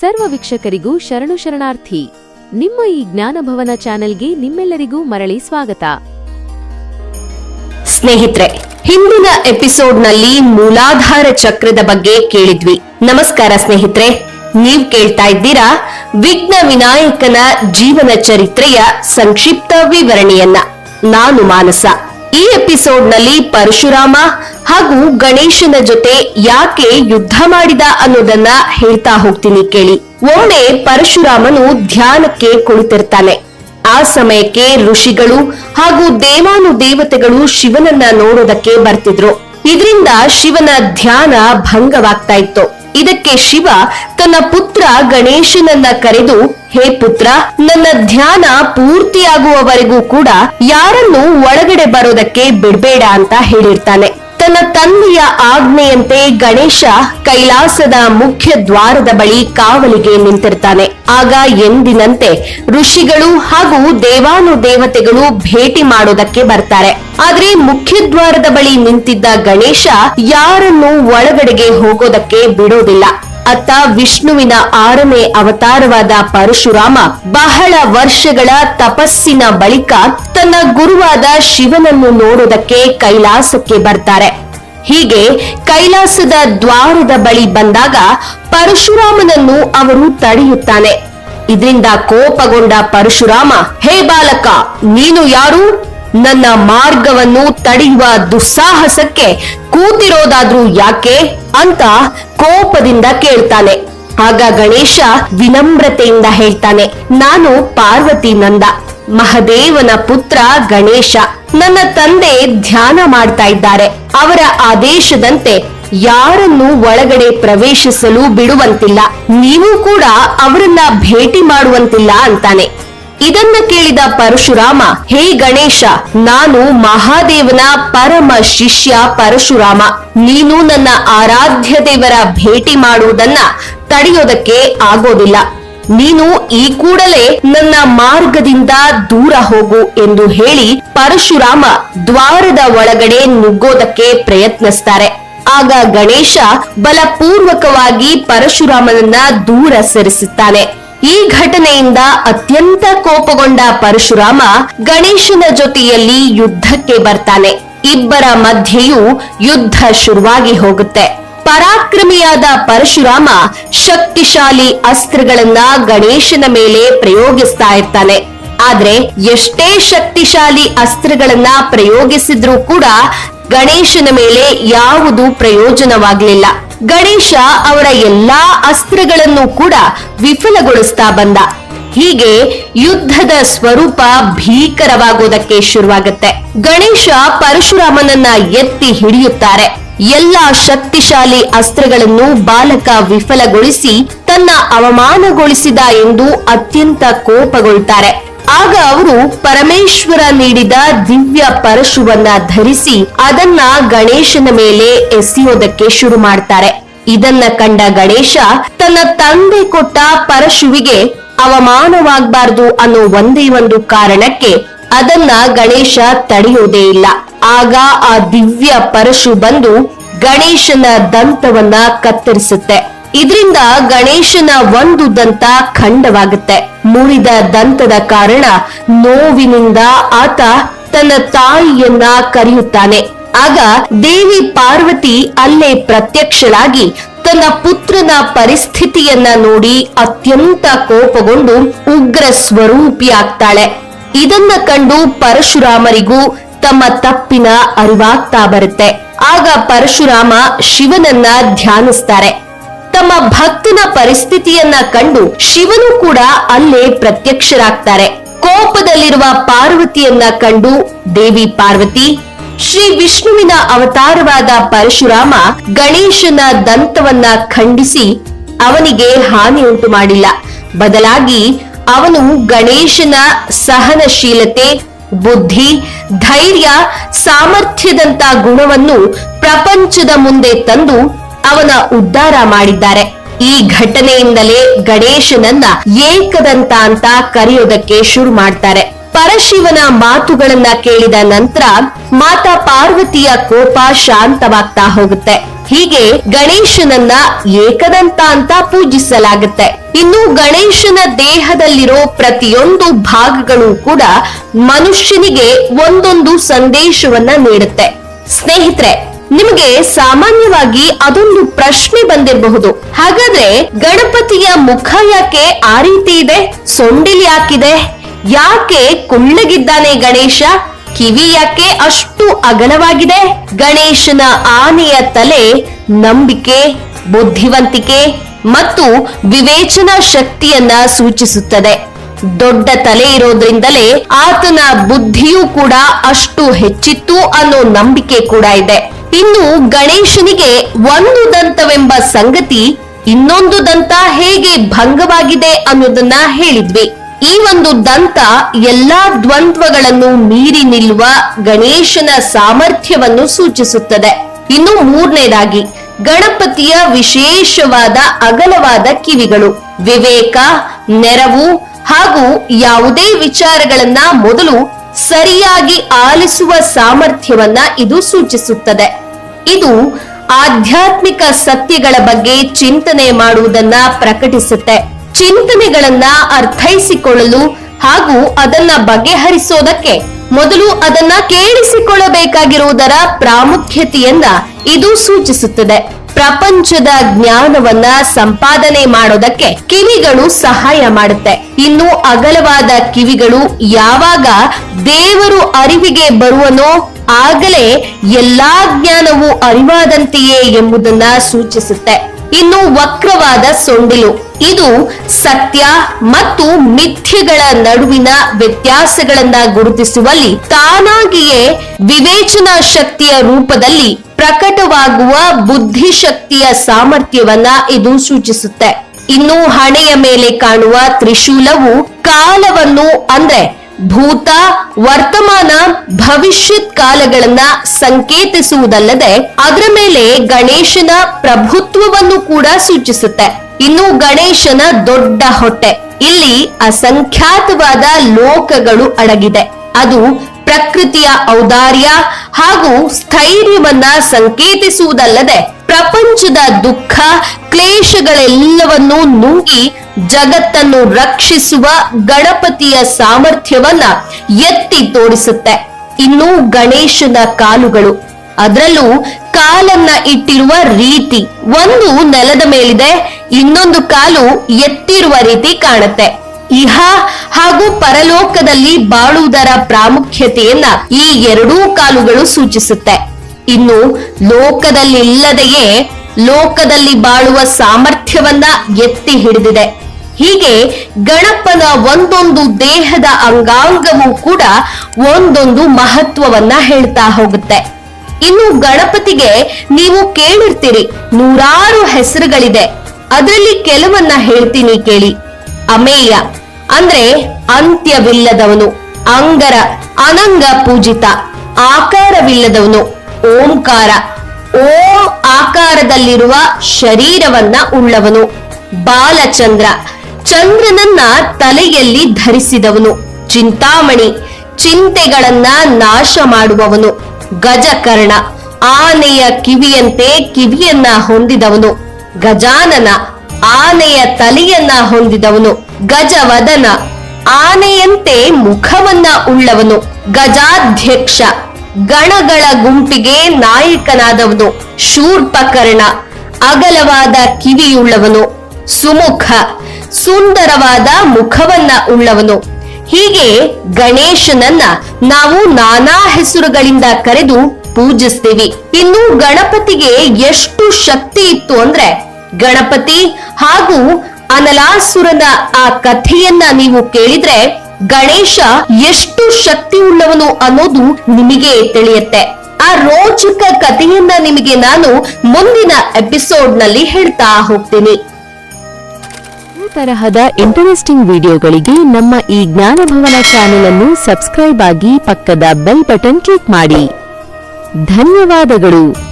ಸರ್ವ ವೀಕ್ಷಕರಿಗೂ ಶರಣು ಶರಣಾರ್ಥಿ. ನಿಮ್ಮ ಈ ಜ್ಞಾನಭವನ ಚಾನೆಲ್ಗೆ ನಿಮ್ಮೆಲ್ಲರಿಗೂ ಮರಳಿ ಸ್ವಾಗತ. ಸ್ನೇಹಿತರೆ, ಹಿಂದಿನ ಎಪಿಸೋಡ್ನಲ್ಲಿ ಮೂಲಾಧಾರ ಚಕ್ರದ ಬಗ್ಗೆ ಕೇಳಿದ್ವಿ. ನಮಸ್ಕಾರ ಸ್ನೇಹಿತರೆ, ನೀವ್ ಕೇಳ್ತಾ ಇದ್ದೀರಾ ವಿಘ್ನ ವಿನಾಯಕನ ಜೀವನ ಚರಿತ್ರೆಯ ಸಂಕ್ಷಿಪ್ತ ವಿವರಣೆಯನ್ನ. ನಾನು ಮಾನಸ. ಈ ಎಪಿಸೋಡ್ನಲ್ಲಿ ಪರಶುರಾಮ ಹಾಗೂ ಗಣೇಶನ ಜೊತೆ ಯಾಕೆ ಯುದ್ಧ ಮಾಡಿದ ಅನ್ನೋದನ್ನ ಹೇಳ್ತಾ ಹೋಗ್ತೀನಿ ಕೇಳಿ. ಒಮ್ಮೆ ಪರಶುರಾಮನು ಧ್ಯಾನಕ್ಕೆ ಕುಳಿತಿರ್ತಾನೆ. ಆ ಸಮಯಕ್ಕೆ ಋಷಿಗಳು ಹಾಗೂ ದೇವಾನು ದೇವತೆಗಳು ಶಿವನನ್ನ ನೋಡೋದಕ್ಕೆ ಬರ್ತಿದ್ರು. ಇದರಿಂದ ಶಿವನ ಧ್ಯಾನ ಭಂಗವಾಗ್ತಾ ಇತ್ತು. ಇದಕ್ಕೆ ಶಿವ ತನ್ನ ಪುತ್ರ ಗಣೇಶನನ್ನ ಕರೆದು, ಹೇ ಪುತ್ರ, ನನ್ನ ಧ್ಯಾನ ಪೂರ್ತಿಯಾಗುವವರೆಗೂ ಕೂಡ ಯಾರನ್ನು ಒಳಗಡೆ ಬರೋದಕ್ಕೆ ಬಿಡ್ಬೇಡ ಅಂತ ಹೇಳಿರ್ತಾನೆ. ತಂದೆಯ ಆಜ್ಞೆಯಂತೆ ಗಣೇಶ ಕೈಲಾಸದ ಮುಖ್ಯ ದ್ವಾರದ ಬಳಿ ಕಾವಲಿಗೆ ನಿಂತಿರ್ತಾನೆ. ಆಗ ಎಂದಿನಂತೆ ಋಷಿಗಳು ಹಾಗೂ ದೇವಾನು ದೇವತೆಗಳು ಭೇಟಿ ಮಾಡೋದಕ್ಕೆ ಬರ್ತಾರೆ. ಆದ್ರೆ ಮುಖ್ಯ ದ್ವಾರದ ಬಳಿ ನಿಂತಿದ್ದ ಗಣೇಶ ಯಾರನ್ನು ಒಳಗಡೆಗೆ ಹೋಗೋದಕ್ಕೆ ಬಿಡೋದಿಲ್ಲ. ಅತ್ತ ವಿಷ್ಣುವಿನ ಆರನೇ ಅವತಾರವಾದ ಪರಶುರಾಮ ಬಹಳ ವರ್ಷಗಳ ತಪಸ್ಸಿನ ಬಳಿಕ ತನ್ನ ಗುರುವಾದ ಶಿವನನ್ನು ನೋಡೋದಕ್ಕೆ ಕೈಲಾಸಕ್ಕೆ ಬರ್ತಾರೆ. ಹೀಗೆ ಕೈಲಾಸದ ದ್ವಾರದ ಬಳಿ ಬಂದಾಗ ಪರಶುರಾಮನನ್ನು ಅವರು ತಡೆಯುತ್ತಾನೆ. ಇದರಿಂದ ಕೋಪಗೊಂಡ ಪರಶುರಾಮ, ಹೇ ಬಾಲಕ, ನೀನು ಯಾರು? ನನ್ನ ಮಾರ್ಗವನ್ನು ತಡೆಯುವ ದುಸ್ಸಾಹಸಕ್ಕೆ ಕೂತಿರೋದಾದ್ರೂ ಯಾಕೆ? ಅಂತ ಕೋಪದಿಂದ ಕೇಳ್ತಾನೆ. ಆಗ ಗಣೇಶ ವಿನಮ್ರತೆಯಿಂದ ಹೇಳ್ತಾನೆ, ನಾನು ಪಾರ್ವತಿ ನಂದ ಮಹದೇವನ ಪುತ್ರ ಗಣೇಶ ನನ್ನ ತಂದೆ ಧ್ಯಾನ ಮಾಡ್ತಾ ಇದ್ದಾರೆ. ಅವರ ಆದೇಶದಂತೆ ಯಾರನ್ನು ಒಳಗಡೆ ಪ್ರವೇಶಿಸಲು ಬಿಡುವಂತಿಲ್ಲ. ನೀವು ಕೂಡ ಅವರನ್ನ ಭೇಟಿ ಮಾಡುವಂತಿಲ್ಲ ಅಂತಾನೆ. ಇದನ್ನ ಕೇಳಿದ ಪರಶುರಾಮ, ಹೇ ಗಣೇಶ, ನಾನು ಮಹಾದೇವನ ಪರಮ ಶಿಷ್ಯ ಪರಶುರಾಮ. ನೀನು ನನ್ನ ಆರಾಧ್ಯ ದೇವರ ಭೇಟಿ ಮಾಡುವುದನ್ನ ತಡೆಯೋದಕ್ಕೆ ಆಗೋದಿಲ್ಲ. ನೀನು ಈ ಕೂಡಲೇ ನನ್ನ ಮಾರ್ಗದಿಂದ ದೂರ ಹೋಗು ಎಂದು ಹೇಳಿ ಪರಶುರಾಮ ದ್ವಾರದ ಒಳಗಡೆ ನುಗ್ಗೋದಕ್ಕೆ ಪ್ರಯತ್ನಿಸ್ತಾರೆ. ಆಗ ಗಣೇಶ ಬಲಪೂರ್ವಕವಾಗಿ ಪರಶುರಾಮನನ್ನ ದೂರ ಸರಿಸುತ್ತಾನೆ. ಈ ಘಟನೆಯಿಂದ ಅತ್ಯಂತ ಕೋಪಗೊಂಡ ಪರಶುರಾಮ ಗಣೇಶನ ಜೊತೆಯಲ್ಲಿ ಯುದ್ಧಕ್ಕೆ ಬರ್ತಾನೆ. ಇಬ್ಬರ ಮಧ್ಯೆಯೂ ಯುದ್ಧ ಶುರುವಾಗಿ ಹೋಗುತ್ತೆ. ಪರಾಕ್ರಮಿಯಾದ ಪರಶುರಾಮ ಶಕ್ತಿಶಾಲಿ ಅಸ್ತ್ರಗಳನ್ನ ಗಣೇಶನ ಮೇಲೆ ಪ್ರಯೋಗಿಸ್ತಾ ಇರ್ತಾನೆ. ಆದ್ರೆ ಎಷ್ಟೇ ಶಕ್ತಿಶಾಲಿ ಅಸ್ತ್ರಗಳನ್ನ ಪ್ರಯೋಗಿಸಿದ್ರೂ ಕೂಡ ಗಣೇಶನ ಮೇಲೆ ಯಾವುದು ಪ್ರಯೋಜನವಾಗ್ಲಿಲ್ಲ. ಗಣೇಶ ಅವರ ಎಲ್ಲಾ ಅಸ್ತ್ರಗಳನ್ನು ಕೂಡ ವಿಫಲಗೊಳಿಸ್ತಾ ಬಂದ. ಹೀಗೆ ಯುದ್ಧದ ಸ್ವರೂಪ ಭೀಕರವಾಗೋದಕ್ಕೆ ಶುರುವಾಗುತ್ತೆ. ಗಣೇಶ ಪರಶುರಾಮನನ್ನ ಎತ್ತಿ ಹಿಡಿಯುತ್ತಾರೆ. ಎಲ್ಲಾ ಶಕ್ತಿಶಾಲಿ ಅಸ್ತ್ರಗಳನ್ನು ಬಾಲಕ ವಿಫಲಗೊಳಿಸಿ ತನ್ನ ಅವಮಾನಗೊಳಿಸಿದ ಎಂದು ಅತ್ಯಂತ ಕೋಪಗೊಳ್ತಾರೆ. ಆಗ ಅವರು ಪರಮೇಶ್ವರ ನೀಡಿದ ದಿವ್ಯ ಪರಶುವನ್ನ ಧರಿಸಿ ಅದನ್ನ ಗಣೇಶನ ಮೇಲೆ ಎಸೆಯೋದಕ್ಕೆ ಶುರು ಮಾಡ್ತಾರೆ. ಇದನ್ನ ಕಂಡ ಗಣೇಶ ತನ್ನ ತಂದೆ ಕೊಟ್ಟ ಪರಶುವಿಗೆ ಅವಮಾನವಾಗಬಾರದು ಅನ್ನೋ ಒಂದೇ ಒಂದು ಕಾರಣಕ್ಕೆ ಅದನ್ನ ಗಣೇಶ ತಡೆಯೋದೇ ಇಲ್ಲ. ಆಗ ಆ ದಿವ್ಯ ಪರಶು ಬಂದು ಗಣೇಶನ ದಂತವನ್ನ ಕತ್ತರಿಸುತ್ತೆ. ಇದರಿಂದ ಗಣೇಶನ ಒಂದು ದಂತ ಖಂಡವಾಗುತ್ತೆ. ಮುರಿದ ದಂತದ ಕಾರಣ ನೋವಿನಿಂದ ಆತ ತನ್ನ ತಾಯಿಯನ್ನ ಕರೆಯುತ್ತಾನೆ. ಆಗ ದೇವಿ ಪಾರ್ವತಿ ಅಲ್ಲೇ ಪ್ರತ್ಯಕ್ಷಳಾಗಿ ತನ್ನ ಪುತ್ರನ ಪರಿಸ್ಥಿತಿಯನ್ನ ನೋಡಿ ಅತ್ಯಂತ ಕೋಪಗೊಂಡು ಉಗ್ರ ಸ್ವರೂಪಿಯಾಗ್ತಾಳೆ. ಇದನ್ನ ಕಂಡು ಪರಶುರಾಮರಿಗೂ ತಮ್ಮ ತಪ್ಪಿನ ಅರಿವಾಗ್ತಾ ಬರುತ್ತೆ. ಆಗ ಪರಶುರಾಮ ಶಿವನನ್ನ ಧ್ಯಾನಿಸ್ತಾರೆ. ತಮ್ಮ ಭಕ್ತನ ಪರಿಸ್ಥಿತಿಯನ್ನ ಕಂಡು ಶಿವನು ಕೂಡ ಅಲ್ಲೇ ಪ್ರತ್ಯಕ್ಷರಾಗ್ತಾರೆ. ಕೋಪದಲ್ಲಿರುವ ಪಾರ್ವತಿಯನ್ನ ಕಂಡು, ದೇವಿ ಪಾರ್ವತಿ, ಶ್ರೀ ವಿಷ್ಣುವಿನ ಅವತಾರವಾದ ಪರಶುರಾಮ ಗಣೇಶನ ದಂತವನ್ನ ಖಂಡಿಸಿ ಅವನಿಗೆ ಹಾನಿ ಉಂಟು ಮಾಡಿಲ್ಲ. ಬದಲಾಗಿ ಅವನು ಗಣೇಶನ ಸಹನಶೀಲತೆ ಬುದ್ಧಿ, ಧೈರ್ಯ ಸಾಮರ್ಥ್ಯದಂತ ಗುಣವನ್ನು ಪ್ರಪಂಚದ ಮುಂದೆ ತಂದು ಅವನ ಉದ್ಧಾರ ಮಾಡಿದ್ದಾರೆ. ಈ ಘಟನೆಯಿಂದಲೇ ಗಣೇಶನನ್ನ ಏಕದಂತ ಅಂತ ಕರೆಯೋದಕ್ಕೆ ಶುರು ಮಾಡ್ತಾರೆ. ಪರಶಿವನ ಮಾತುಗಳನ್ನ ಕೇಳಿದ ನಂತರ ಮಾತಾ ಪಾರ್ವತಿಯ ಕೋಪ ಶಾಂತವಾಗ್ತಾ ಹೋಗುತ್ತೆ. ಹೀಗೆ ಗಣೇಶನನ್ನ ಏಕದಂತ ಅಂತ ಪೂಜಿಸಲಾಗುತ್ತೆ. ಇನ್ನು ಗಣೇಶನ ದೇಹದಲ್ಲಿರೋ ಪ್ರತಿಯೊಂದು ಭಾಗಗಳು ಕೂಡ ಮನುಷ್ಯನಿಗೆ ಒಂದೊಂದು ಸಂದೇಶವನ್ನ ನೀಡುತ್ತೆ. ಸ್ನೇಹಿತರೆ, ನಿಮಗೆ ಸಾಮಾನ್ಯವಾಗಿ ಅದೊಂದು ಪ್ರಶ್ನೆ ಬಂದಿರಬಹುದು. ಹಾಗಾದ್ರೆ ಗಣಪತಿಯ ಮುಖ ಯಾಕೆ ಆ ರೀತಿ ಇದೆ? ಸೊಂಡಿಲ್ ಯಾಕಿದೆ? ಯಾಕೆ ಕುಳ್ಳಗಿದ್ದಾನೆ ಗಣೇಶ? ಕಿವಿ ಯಾಕೆ ಅಷ್ಟು ಅಗಲವಾಗಿದೆ? ಗಣೇಶನ ಆನೆಯ ತಲೆ ನಂಬಿಕೆ, ಬುದ್ಧಿವಂತಿಕೆ ಮತ್ತು ವಿವೇಚನಾ ಶಕ್ತಿಯನ್ನ ಸೂಚಿಸುತ್ತದೆ. ದೊಡ್ಡ ತಲೆ ಇರೋದ್ರಿಂದಲೇ ಆತನ ಬುದ್ಧಿಯೂ ಕೂಡ ಅಷ್ಟು ಹೆಚ್ಚಿತ್ತು ಅನ್ನೋ ನಂಬಿಕೆ ಕೂಡ ಇದೆ. ಇನ್ನು ಗಣೇಶನಿಗೆ ಒಂದು ದಂತವೆಂಬ ಸಂಗತಿ ಇನ್ನೊಂದು ದಂತ ಹೇಗೆ ಭಂಗವಾಗಿದೆ ಅನ್ನೋದನ್ನ ಹೇಳಿದ್ವಿ. ಈ ಒಂದು ದಂತ ಎಲ್ಲಾ ದ್ವಂದ್ವಗಳನ್ನು ಮೀರಿ ನಿಲ್ಲುವ ಗಣೇಶನ ಸಾಮರ್ಥ್ಯವನ್ನು ಸೂಚಿಸುತ್ತದೆ. ಇನ್ನು ಮೂರನೇದಾಗಿ ಗಣಪತಿಯ ವಿಶೇಷವಾದ ಅಗಲವಾದ ಕಿವಿಗಳು, ವಿವೇಕ, ನೆರವು ಹಾಗೂ ಯಾವುದೇ ವಿಚಾರಗಳನ್ನ ಮೊದಲು ಸರಿಯಾಗಿ ಆಲಿಸುವ ಸಾಮರ್ಥ್ಯವನ್ನ ಇದು ಸೂಚಿಸುತ್ತದೆ. ಇದು ಆಧ್ಯಾತ್ಮಿಕ ಸತ್ಯಗಳ ಬಗ್ಗೆ ಚಿಂತನೆ ಮಾಡುವುದನ್ನ ಪ್ರಕಟಿಸುತ್ತೆ. ಚಿಂತನೆಗಳನ್ನ ಅರ್ಥೈಸಿಕೊಳ್ಳಲು ಹಾಗೂ ಅದನ್ನ ಬಗೆಹರಿಸೋದಕ್ಕೆ ಮೊದಲು ಅದನ್ನ ಕೇಳಿಸಿಕೊಳ್ಳಬೇಕಾಗಿರುವುದರ ಪ್ರಾಮುಖ್ಯತೆಯನ್ನ ಇದು ಸೂಚಿಸುತ್ತದೆ. ಪ್ರಪಂಚದ ಜ್ಞಾನವನ್ನ ಸಂಪಾದನೆ ಮಾಡೋದಕ್ಕೆ ಕಿವಿಗಳು ಸಹಾಯ ಮಾಡುತ್ತೆ. ಇನ್ನು ಅಗಲವಾದ ಕಿವಿಗಳು ಯಾವಾಗ ದೇವರು ಅರಿವಿಗೆ ಬರುವನೋ ಆಗಲೇ ಎಲ್ಲಾ ಜ್ಞಾನವು ಅರಿವಾದಂತೆಯೇ ಎಂಬುದನ್ನ ಸೂಚಿಸುತ್ತೆ. ಇನ್ನು ವಕ್ರವಾದ ಸೊಂಡಿಲು. ಇದು ಸತ್ಯ ಮತ್ತು ಮಿಥ್ಯಗಳ ನಡುವಿನ ವ್ಯತ್ಯಾಸಗಳನ್ನ ಗುರುತಿಸುವಲ್ಲಿ ತಾನಾಗಿಯೇ ವಿವೇಚನಾ ಶಕ್ತಿಯ ರೂಪದಲ್ಲಿ ಪ್ರಕಟವಾಗುವ ಬುದ್ಧಿಶಕ್ತಿಯ ಸಾಮರ್ಥ್ಯವನ್ನ ಇದು ಸೂಚಿಸುತ್ತೆ. ಇನ್ನು ಹಣೆಯ ಮೇಲೆ ಕಾಣುವ ತ್ರಿಶೂಲವು ಕಾಲವನ್ನು ಅಂದ್ರೆ ಭೂತ, ವರ್ತಮಾನ, ಭವಿಷ್ಯತ್ ಕಾಲಗಳನ್ನ ಸಂಕೇತಿಸುವುದಲ್ಲದೆ ಅದರ ಮೇಲೆ ಗಣೇಶನ ಪ್ರಭುತ್ವವನ್ನು ಕೂಡ ಸೂಚಿಸುತ್ತೆ. ಇನ್ನು ಗಣೇಶನ ದೊಡ್ಡ ಹೊಟ್ಟೆ. ಇಲ್ಲಿ ಅಸಂಖ್ಯಾತವಾದ ಲೋಕಗಳು ಅಡಗಿದೆ. ಅದು ಪ್ರಕೃತಿಯ ಔದಾರ್ಯ ಹಾಗೂ ಸ್ಥೈರ್ಯವನ್ನ ಸಂಕೇತಿಸುವುದಲ್ಲದೆ ಪ್ರಪಂಚದ ದುಃಖ, ಕ್ಲೇಶಗಳೆಲ್ಲವನ್ನೂ ನುಂಗಿ ಜಗತ್ತನ್ನು ರಕ್ಷಿಸುವ ಗಣಪತಿಯ ಸಾಮರ್ಥ್ಯವನ್ನ ಎತ್ತಿ ತೋರಿಸುತ್ತೆ. ಇನ್ನು ಗಣೇಶನ ಕಾಲುಗಳು. ಅದರಲ್ಲೂ ಕಾಲನ್ನ ಇಟ್ಟಿರುವ ರೀತಿ. ಒಂದು ನೆಲದ ಮೇಲಿದೆ, ಇನ್ನೊಂದು ಕಾಲು ಎತ್ತಿರುವ ರೀತಿ ಕಾಣುತ್ತೆ. ಇಹ ಹಾಗೂ ಪರಲೋಕದಲ್ಲಿ ಬಾಳುವುದರ ಪ್ರಾಮುಖ್ಯತೆಯನ್ನ ಈ ಎರಡೂ ಕಾಲುಗಳು ಸೂಚಿಸುತ್ತೆ. ಇನ್ನು ಲೋಕದಲ್ಲಿಲ್ಲದೆಯೇ ಲೋಕದಲ್ಲಿ ಬಾಳುವ ಸಾಮರ್ಥ್ಯವನ್ನ ಎತ್ತಿ ಹಿಡಿದಿದೆ. ಹೀಗೆ ಗಣಪನ ಒಂದೊಂದು ದೇಹದ ಅಂಗಾಂಗವೂ ಕೂಡ ಒಂದೊಂದು ಮಹತ್ವವನ್ನ ಹೇಳ್ತಾ ಹೋಗುತ್ತೆ. ಇನ್ನು ಗಣಪತಿಗೆ ನೀವು ಕೇಳಿರ್ತೀರಿ, ನೂರಾರು ಹೆಸರುಗಳಿದೆ. ಅದರಲ್ಲಿ ಕೆಲವನ್ನ ಹೇಳ್ತೀನಿ ಕೇಳಿ. ಅಮೇಯ ಅಂದ್ರೆ ಅಂತ್ಯವಿಲ್ಲದವನು, ಅಂಗರ, ಅನಂಗ ಪೂಜಿತ, ಆಕಾರವಿಲ್ಲದವನು, ಓಂಕಾರ, ಓಂ ಆಕಾರದಲ್ಲಿರುವ ಶರೀರವನ್ನ ಉಳ್ಳವನು, ಬಾಲಚಂದ್ರ, ಚಂದ್ರನನ್ನ ತಲೆಯಲ್ಲಿ ಧರಿಸಿದವನು, ಚಿಂತಾಮಣಿ, ಚಿಂತೆಗಳನ್ನ ನಾಶ ಮಾಡುವವನು, ಗಜಕರ್ಣ, ಆನೆಯ ಕಿವಿಯಂತೆ ಕಿವಿಯನ್ನ ಹೊಂದಿದವನು, ಗಜಾನನ ಆನೆಯ ತಲೆಯನ್ನ ಹೊಂದಿದವನು, ಗಜವದನ ಆನೆಯಂತೆ ಮುಖವನ್ನ ಉಳ್ಳವನು, ಗಜಾಧ್ಯಕ್ಷ, ಗಣಗಳ ಗುಂಪಿಗೆ ನಾಯಕನಾದವನು, ಶೂರ್ಪಕರ್ಣ, ಅಗಲವಾದ ಕಿವಿಯುಳ್ಳವನು, ಸುಮುಖ, ಸುಂದರವಾದ ಮುಖವನ್ನ ಉಳ್ಳವನು. ಹೀಗೆ ಗಣೇಶನನ್ನ ನಾವು ನಾನಾ ಹೆಸರುಗಳಿಂದ ಕರೆದು ಪೂಜಿಸ್ತೀವಿ. ಇನ್ನು ಗಣಪತಿಗೆ ಎಷ್ಟು ಶಕ್ತಿ ಇತ್ತು ಅಂದ್ರೆ ಗಣಪತಿ ಹಾಗೂ ಅನಲಾಸುರನ ಆ ಕಥೆಯನ್ನ ನೀವು ಕೇಳಿದ್ರೆ ಗಣೇಶ ಎಷ್ಟು ಶಕ್ತಿ ಉಳ್ಳವನು ಅನ್ನೋದು ನಿಮಗೆ ತಿಳಿಯುತ್ತೆ. ಆ ರೋಚಕ ಕಥೆಯನ್ನ ನಿಮಗೆ ನಾನು ಮುಂದಿನ ಎಪಿಸೋಡ್ನಲ್ಲಿ ಹೇಳ್ತಾ ಹೋಗ್ತೀನಿ. ಈ ತರಹದ ಇಂಟರೆಸ್ಟಿಂಗ್ ವಿಡಿಯೋಗಳಿಗೆ ನಮ್ಮ ಈ ಜ್ಞಾನಭವನ ಚಾನೆಲ್ ಅನ್ನು ಸಬ್ಸ್ಕ್ರೈಬ್ ಆಗಿ ಪಕ್ಕದ ಬೆಲ್ ಬಟನ್ ಕ್ಲಿಕ್ ಮಾಡಿ. ಧನ್ಯವಾದಗಳು.